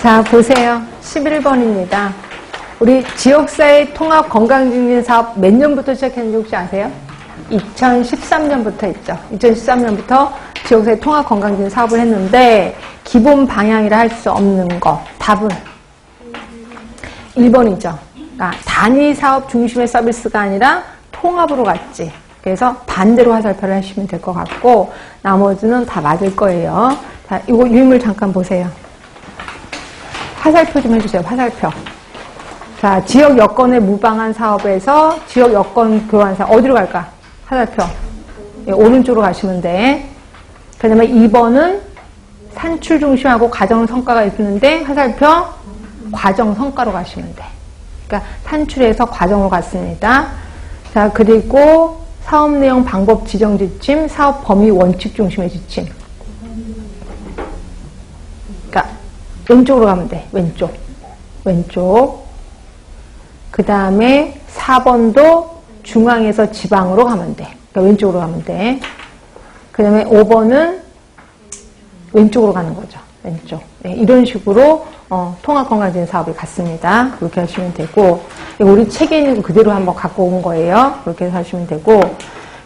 자, 보세요. 11번입니다. 우리 지역사회 통합 건강증진 사업 몇 년부터 시작했는지 혹시 아세요? 2013년부터 했죠. 2013년부터 지역사회 통합 건강증진 사업을 했는데 기본 방향이라 할 수 없는 거 답은 1번이죠. 그러니까 단위 사업 중심의 서비스가 아니라 통합으로 갔지. 그래서 반대로 화살표를 하시면 될 것 같고 나머지는 다 맞을 거예요. 자, 이거 유인물 잠깐 보세요. 화살표 좀 해주세요. 화살표. 자, 지역 여건의 무방한 사업에서 지역 여건 교환 사업 어디로 갈까? 화살표. 예, 오른쪽으로 가시면 돼. 그 다음에 2번은 산출 중심하고 과정 성과가 있는데 화살표 과정 성과로 가시면 돼. 그러니까 산출에서 과정으로 갔습니다. 자, 그리고 사업 내용 방법 지정 지침, 사업 범위 원칙 중심의 지침. 그러니까 왼쪽으로 가면 돼. 왼쪽. 왼쪽. 그 다음에 4번도 중앙에서 지방으로 가면 돼. 그러니까 왼쪽으로 가면 돼. 그 다음에 5번은 왼쪽으로 가는 거죠. 왼쪽. 네, 이런 식으로 어, 통합건강진 사업이 갔습니다. 그렇게 하시면 되고 우리 책에 있는 거 그대로 한번 갖고 온 거예요. 그렇게 하시면 되고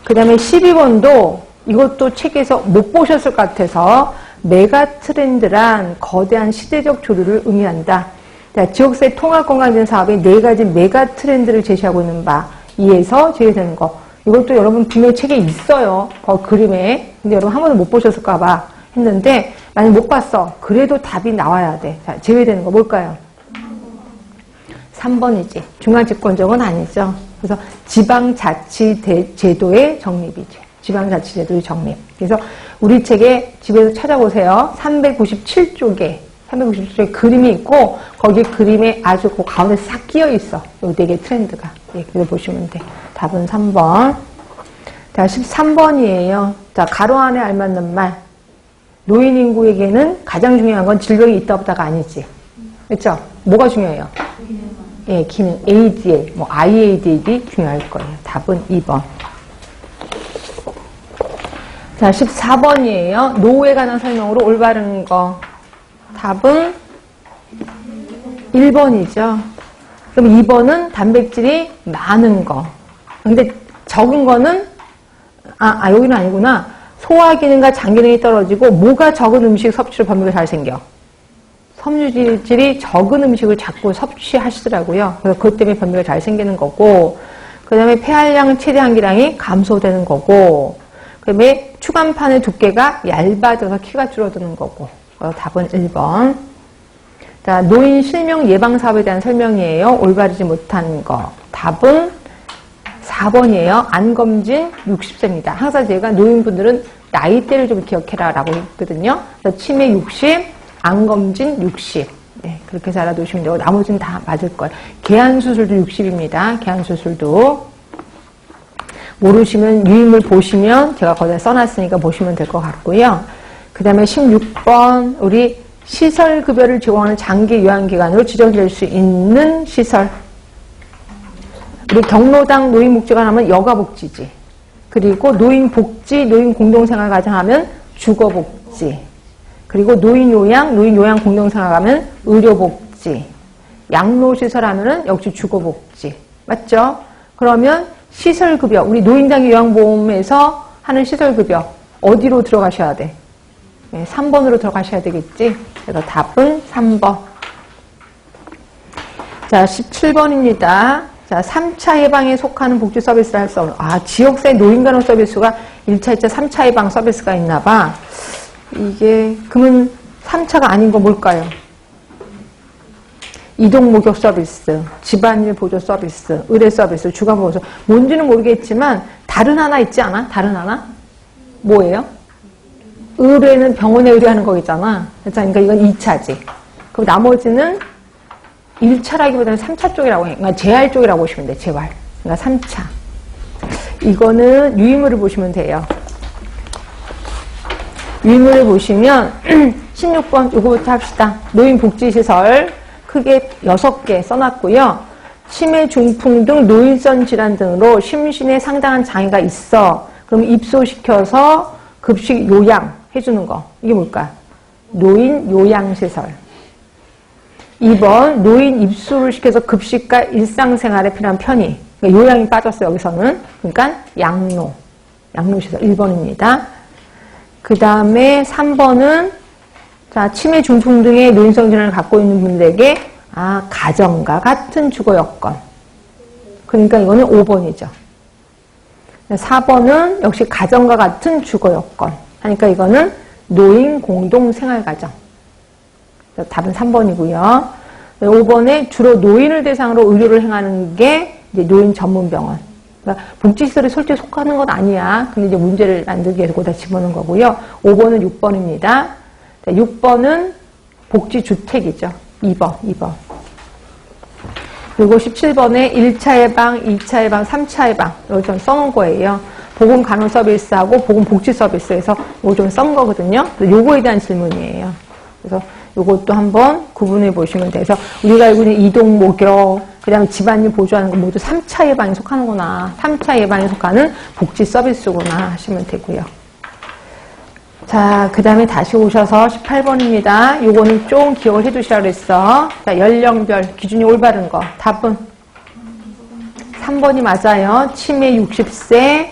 그 다음에 12번도 이것도 책에서 못 보셨을 것 같아서 메가 트렌드란 거대한 시대적 조류를 의미한다. 자, 지역사회 통합건강진 사업의 네 가지 메가 트렌드를 제시하고 있는 바 이에서 제외되는 거. 이것도 여러분 분명히 책에 있어요. 그 그림에. 근데 여러분 한 번도 못 보셨을까 봐 했는데 만약 못 봤어. 그래도 답이 나와야 돼. 자, 제외되는 거 뭘까요? 3번이지. 중앙집권적은 아니죠. 그래서 지방자치제도의 정립이지. 지방자치제도의 정립. 그래서 우리 책에 집에서 찾아보세요. 397쪽에 397쪽에 그림이 있고 거기 그림에 아주 그 가운데 싹 끼어 있어. 요 네 개 트렌드가. 예, 그거 보시면 돼. 답은 3번. 자, 13번이에요. 자, 가로 안에 알맞는 말. 노인 인구에게는 가장 중요한 건 질병이 있다 없다가 아니지. 그렇죠? 뭐가 중요해요? 예, 기능 ADL, 뭐 IADL이 중요할 거예요. 답은 2번. 자, 14번이에요. 노후에 관한 설명으로 올바른 거. 답은 1번이죠. 그럼 2번은 단백질이 많은 거. 근데 적은 거는, 아, 아 여기는 아니구나. 소화 기능과 장 기능이 떨어지고 뭐가 적은 음식 섭취로 변비가 잘 생겨? 섬유질이 적은 음식을 자꾸 섭취하시더라고요. 그래서 그것 때문에 변비가 잘 생기는 거고, 그 다음에 폐활량 최대 한기량이 감소되는 거고, 그 다음에 추간판의 두께가 얇아져서 키가 줄어드는 거고, 어, 답은 1번. 자, 노인 실명 예방 사업에 대한 설명이에요. 올바르지 못한 거. 답은 4번이에요. 안검진 60세입니다. 항상 제가 노인분들은 나이대를 좀 기억해라 라고 했거든요. 그래서 치매 60, 안검진 60. 네, 그렇게 해서 알아두시면 되고 나머지는 다 맞을 거예요. 개안수술도 60입니다. 개안수술도. 모르시면 유인물 보시면 제가 거기다 써놨으니까 보시면 될 것 같고요. 그 다음에 16번 우리 시설급여를 제공하는 장기 요양기관으로 지정될 수 있는 시설 우리 경로당 노인복지관 하면 여가복지지. 그리고 노인복지, 노인공동생활 가정 하면 주거복지. 그리고 노인요양, 노인요양 공동생활 하면 의료복지. 양로시설 하면은 역시 주거복지. 맞죠? 그러면 시설급여, 우리 노인장기 요양보험에서 하는 시설급여 어디로 들어가셔야 돼? 네, 3번으로 들어가셔야 되겠지? 그래서 답은 3번. 자, 17번입니다. 자, 3차 예방에 속하는 복지 서비스를 할 수 없는, 아, 지역사회 노인간호 서비스가 1차, 2차, 3차 예방 서비스가 있나 봐. 이게, 그러면 3차가 아닌 거 뭘까요? 이동 목욕 서비스, 집안일 보조 서비스, 의뢰 서비스, 주간 보조. 뭔지는 모르겠지만, 다른 하나 있지 않아? 다른 하나? 뭐예요? 의뢰는 병원에 의뢰하는 거있잖아. 그러니까 이건 2차지. 그럼 나머지는 1차라기보다는 3차 쪽이라고 해. 그러니까 재활 쪽이라고 보시면 돼. 재활. 그러니까 3차. 이거는 유의물을 보시면 돼요. 유의물을 보시면 16번 이거부터 합시다. 노인복지시설 크게 6개 써놨고요. 치매, 중풍 등 노인성 질환 등으로 심신에 상당한 장애가 있어. 그럼 입소시켜서 급식 요양 해주는 거. 이게 뭘까? 노인 요양시설. 2번 노인 입소를 시켜서 급식과 일상생활에 필요한 편의. 그러니까 요양이 빠졌어요, 여기서는. 그러니까 양로. 양로시설 1번입니다. 그 다음에 3번은 자, 치매 중풍 등의 노인성 질환을 갖고 있는 분들에게 아, 가정과 같은 주거 여건. 그러니까 이거는 5번이죠. 4번은 역시 가정과 같은 주거 여건. 하니까 이거는 노인 공동 생활 가정. 답은 3번이고요. 5번에 주로 노인을 대상으로 의료를 행하는 게 이제 노인 전문 병원. 그러니까 복지시설에 솔직히 속하는 건 아니야. 근데 이제 문제를 만들기 위해서 거기다 집어넣은 거고요. 5번은 6번입니다. 6번은 복지주택이죠. 2번, 2번. 그리고 17번에 1차 예방, 2차 예방, 3차 예방. 이거 좀 써놓은 거예요. 보건 간호 서비스하고 보건 복지 서비스에서 이거 좀 써놓은 거거든요. 요거에 대한 질문이에요. 그래서 요것도 한번 구분해 보시면 돼서 우리가 알고 있는 이동 목욕, 그 다음에 집안일 보조하는 거 모두 3차 예방에 속하는구나. 3차 예방에 속하는 복지 서비스구나 하시면 되고요. 자, 그 다음에 다시 오셔서 18번입니다. 요거는 좀 기억을 해 두시라 그랬어. 자, 연령별 기준이 올바른 거. 답은 3번이 맞아요. 치매 60세,